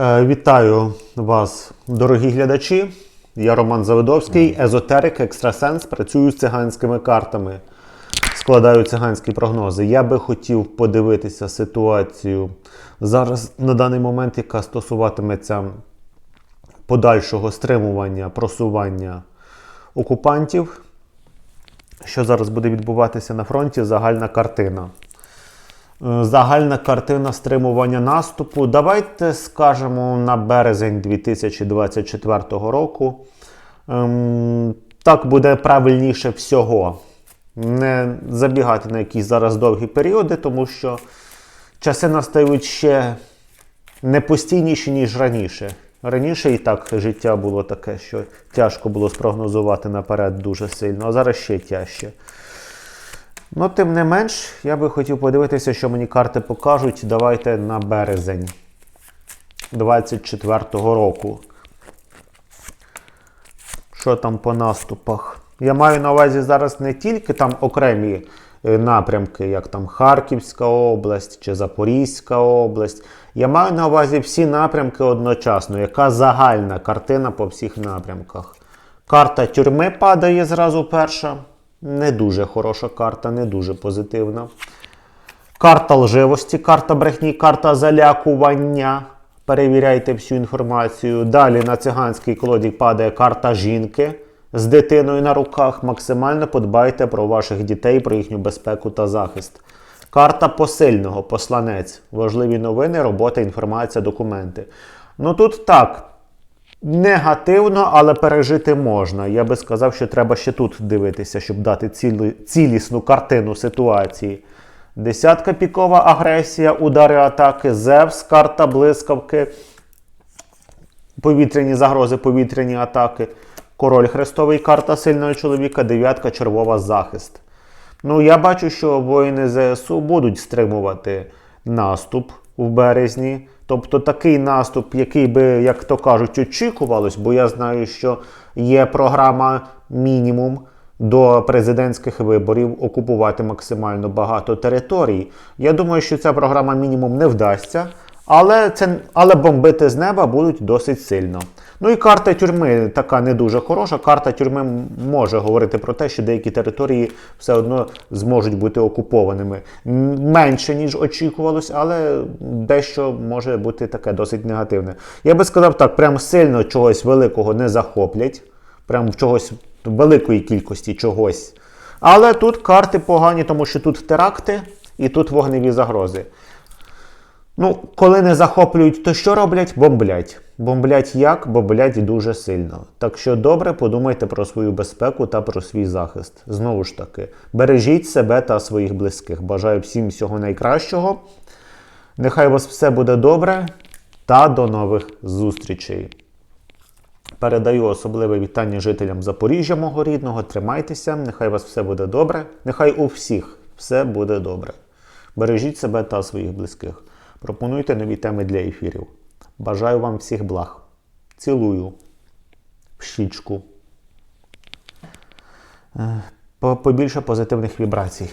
Е, Вітаю вас, дорогі глядачі. Я Роман Завидовський, езотерик, екстрасенс, працюю з циганськими картами, складаю циганські прогнози. Я би хотів подивитися ситуацію зараз на даний момент, яка стосуватиметься подальшого стримування, просування окупантів. Що зараз буде відбуватися на фронті? Загальна картина. Е, Загальна картина стримування наступу. Давайте скажемо на березень 2024 року. Ем, так буде правильніше всього. Не забігати на якісь зараз довгі періоди, тому що часи настають ще не постійніші, ніж раніше. Раніше і так життя було таке, що тяжко було спрогнозувати наперед дуже сильно, а зараз ще тяжче. Ну, тим не менш, я би хотів подивитися, що мені карти покажуть. Давайте на березень 24-го року. Що там по наступах? Я маю на увазі зараз не тільки там окремі е, напрямки, як там Харківська область чи Запорізька область. Я маю на увазі всі напрямки одночасно. Яка загальна картина по всіх напрямках? Карта тюрми падає зразу перша. Не дуже хороша карта, не дуже позитивна. Карта лживості, карта брехні, карта залякування. Перевіряйте всю інформацію. Далі на циганській колоді падає карта жінки з дитиною на руках. Максимально подбайте про ваших дітей, про їхню безпеку та захист. Карта посильного, посланець. Важливі новини, робота, інформація, документи. Ну тут так. Негативно, але пережити можна. Я би сказав, що треба ще тут дивитися, щоб дати цілі, цілісну картину ситуації. Десятка пікова агресія, удари атаки, Зевс, карта блискавки, повітряні загрози, повітряні атаки, король хрестовий, карта сильного чоловіка, дев'ятка червова захист. Ну, я бачу, що воїни ЗСУ будуть стримувати наступ в березні. Тобто такий наступ, який би, як то кажуть, очікувалось, бо я знаю, що є програма мінімум до президентських виборів окупувати максимально багато територій. Я думаю, що ця програма мінімум не вдасться, але, це, але бомбити з неба будуть досить сильно. Ну і карта тюрми така не дуже хороша. Карта тюрми може говорити про те, що деякі території все одно зможуть бути окупованими. Менше, ніж очікувалось, але дещо може бути таке досить негативне. Я би сказав так, прям сильно чогось великого не захоплять, прям в чогось великої кількості чогось. Але тут карти погані, тому що тут теракти і тут вогневі загрози. Ну, коли не захоплюють, то що роблять? Бомблять. Бомблять як? Бомблять дуже сильно. Так що добре подумайте про свою безпеку та про свій захист. Знову ж таки, бережіть себе та своїх близьких. Бажаю всім всього найкращого. Нехай у вас все буде добре та до нових зустрічей. Передаю особливе вітання жителям Запоріжжя, мого рідного. Тримайтеся, нехай у вас все буде добре. Нехай у всіх все буде добре. Бережіть себе та своїх близьких. Пропонуйте нові теми для ефірів. Бажаю вам всіх благ. Цілую в щічку. Е, Побільше позитивних вібрацій.